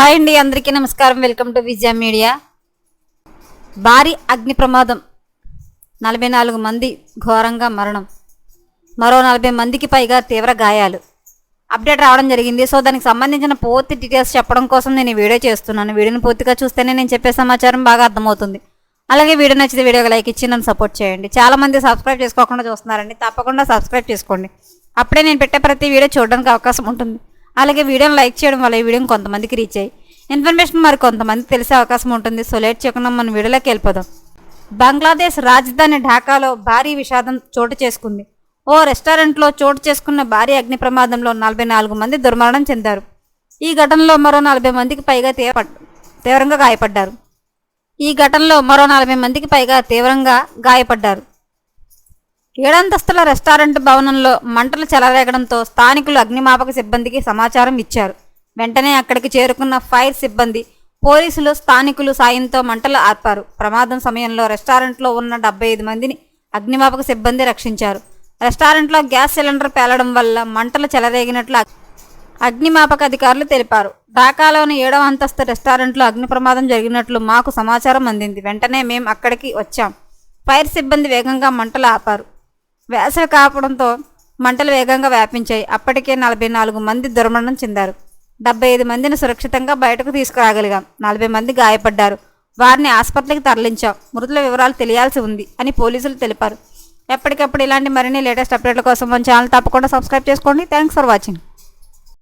Hi అండి అందరికీ నమస్కారం. వెల్కమ్ టు విజయ మీడియా భారీ అగ్ని ప్రమాదం. నలభై నాలుగు మంది ఘోరంగా మరణం. మరో నలభై మందికి పైగా తీవ్ర గాయాలు. అప్డేట్ రావడం జరిగింది. సో దానికి సంబంధించిన పూర్తి డీటెయిల్స్ చెప్పడం కోసం నేను ఈ వీడియో చేస్తున్నాను. వీడియోని పూర్తిగా చూస్తేనే నేను చెప్పే సమాచారం బాగా అర్థమవుతుంది. అలాగే వీడియో నచ్చితే వీడియోకి లైక్ ఇచ్చి నన్ను సపోర్ట్ చేయండి. చాలా మంది సబ్స్క్రైబ్ చేసుకోకుండా చూస్తున్నారండి. తప్పకుండా సబ్స్క్రైబ్ చేసుకోండి. అప్పుడే నేను పెట్టే ప్రతి వీడియో చూడడానికి అవకాశం ఉంటుంది. అలాగే వీడియోని లైక్ చేయడం వల్ల ఈ వీడియోని కొంతమందికి రీచ్ అయ్యి. ఇన్ఫర్మేషన్ మరి కొంతమందికి తెలిసే అవకాశం ఉంటుంది. సో లేట్ చేయకుండా మనం వీడియోలోకి వెళ్ళిపోదాం. బంగ్లాదేశ్ రాజధాని ఢాకాలో భారీ విషాదం చోటు చేసుకుంది. ఓ రెస్టారెంట్లో చోటు చేసుకున్న భారీ అగ్ని ప్రమాదంలో నలభై నాలుగు మంది దుర్మరణం చెందారు. ఈ ఘటనలో మరో నలభై మందికి పైగా తీవ్ర తీవ్రంగా గాయపడ్డారు. ఈ ఘటనలో మరో నలభై మందికి పైగా తీవ్రంగా గాయపడ్డారు. ఏడంతస్తుల రెస్టారెంట్ భవనంలో మంటలు చెలరేగడంతో స్థానికులు అగ్నిమాపక సిబ్బందికి సమాచారం ఇచ్చారు. వెంటనే అక్కడికి చేరుకున్న ఫైర్ సిబ్బంది పోలీసులు స్థానికులు సాయంతో మంటలు ఆర్పారు. ప్రమాదం సమయంలో రెస్టారెంట్లో ఉన్న డెబ్బై ఐదు మందిని అగ్నిమాపక సిబ్బంది రక్షించారు. రెస్టారెంట్లో గ్యాస్ సిలిండర్ పేలడం వల్ల మంటలు చెలరేగినట్లు అగ్- అగ్నిమాపక అధికారులు తెలిపారు. ఢాకాలోని ఏడవ అంతస్తు రెస్టారెంట్లో అగ్ని ప్రమాదం జరిగినట్లు మాకు సమాచారం అందింది. వెంటనే మేము అక్కడికి వచ్చాం. ఫైర్ సిబ్బంది వేగంగా మంటలు ఆపారు. వేసవి కాపడంతో మంటలు వేగంగా వ్యాపించాయి. అప్పటికే నలభై నాలుగు మంది దుర్మరణం చెందారు. డెబ్బై ఐదు మందిని సురక్షితంగా బయటకు తీసుకురాగలిగాం. నలభై మంది గాయపడ్డారు. వారిని ఆసుపత్రికి తరలించాం. మృతుల వివరాలు తెలియాల్సి ఉంది అని పోలీసులు తెలిపారు. ఎప్పటికప్పుడు ఇలాంటి మరిన్ని లేటెస్ట్ అప్డేట్ల కోసం మన ఛానల్ తప్పకుండా సబ్స్క్రైబ్ చేసుకోండి. Thanks for watching.